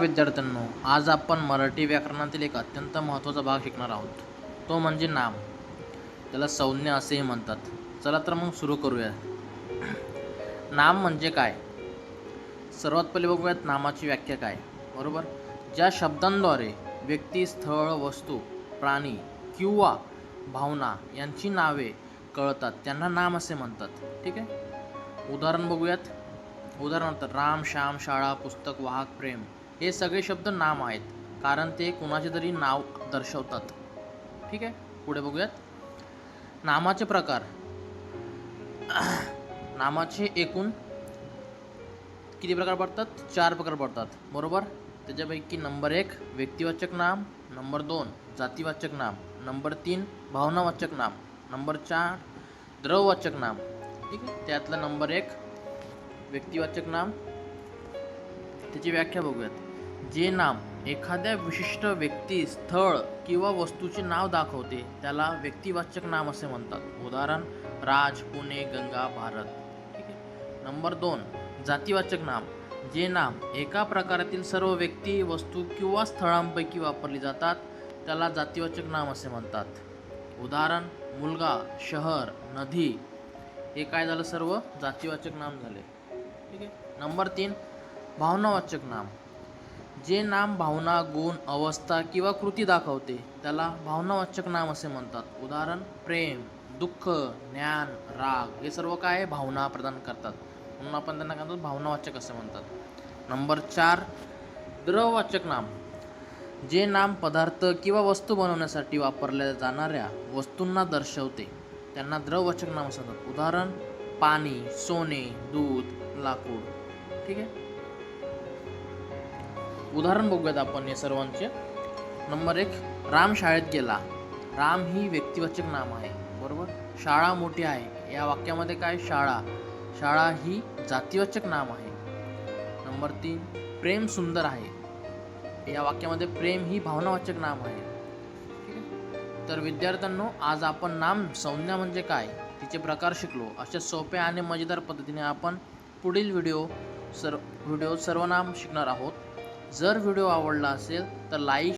विद्यार्थ्यांनो आज आपण मराठी व्याकरणातील एक अत्यंत महत्त्वाचा भाग शिकणार आहोत. तो म्हणजे नाम. त्याला संज्ञा असेही म्हणतात. चला तर मग सुरू करूया. नाम म्हणजे काय? सर्वात पहिले बघूयात नामाची व्याख्या काय. बरोबर? ज्या शब्दांद्वारे व्यक्ती स्थळ वस्तू प्राणी किंवा भावना यांची नावे कळतात त्यांना नाम असे म्हणतात. ठीक आहे? उदाहरण बघूयात. उदाहरणार्थ राम श्याम शाळा पुस्तक वाहक प्रेम. हे सगळे शब्द नाम आहेत कारण ते कुणाचे तरी नाव दर्शवतात. ठीक आहे? पुढे बघूयात. नामाचे प्रकार. नामाचे एकूण किती प्रकार पडतात? चार प्रकार पडतात. बरोबर? त्याच्यापैकी नंबर एक व्यक्तिवाचक नाम. नंबर दोन जातीवाचक नाम. नंबर तीन भावनावाचक नाम. नंबर चार द्रववाचक नाम. ठीक आहे? त्यातलं नंबर एक व्यक्तिवाचक नाम. त्याची व्याख्या बघूयात. जे नाम एखाद्या विशिष्ट व्यक्ती स्थळ किंवा वस्तूचे नाव दाखवते त्याला व्यक्तिवाचक नाम असे म्हणतात. उदाहरण राज पुणे गंगा भारत. ठीक आहे. नंबर दोन जातीवाचक नाम. जे नाम एका प्रकारातील सर्व व्यक्ती वस्तू किंवा स्थळांपैकी वापरली जातात त्याला जातीवाचक नाम असे म्हणतात. उदाहरण मुलगा शहर नदी. हे काय झालं सर्व? जातीवाचक नाम झाले. ठीक आहे. नंबर तीन भावनावाचक नाम. जे नाम भावना गुण अवस्था किंवा कृती दाखवते त्याला भावनावाचक नाम असे म्हणतात. उदाहरण प्रेम दुःख ज्ञान राग हे सर्व काय आहे? भावना प्रदान करतात. म्हणून आपण त्यांना काय म्हणतो भावनावाचक असे म्हणतात. नंबर चार द्रववाचक नाम. जे नाम पदार्थ किंवा वस्तू बनवण्यासाठी वापरल्या जाणाऱ्या वस्तूंना दर्शवते त्यांना द्रववाचक नाम असं उदाहरण पाणी सोने दूध लाकूड. ठीक आहे? उदाहरण बघूयात आपण हे सर्वांचे. नंबर एक राम शाळेत गेला. राम ही व्यक्तिवाचक नाम आहे बरोबर? शाळा मोठी आहे. या वाक्यामध्ये काय? शाळा. शाळा ही जातीवाचक नाम आहे. नंबर तीन प्रेम सुंदर आहे. या वाक्यामध्ये प्रेम ही भावनावाचक नाम आहे. तर विद्यार्थ्यांनो आज आपण नाम संज्ञा म्हणजे काय? तिचे प्रकार शिकलो. अशा सोप्या आणि मजेदार पद्धतीने आपण पुढील व्हिडिओ सर्व व्हिडिओ सर्वनाम शिकणार आहोत. जर व्हिडिओ आवडला असेल तर लाईक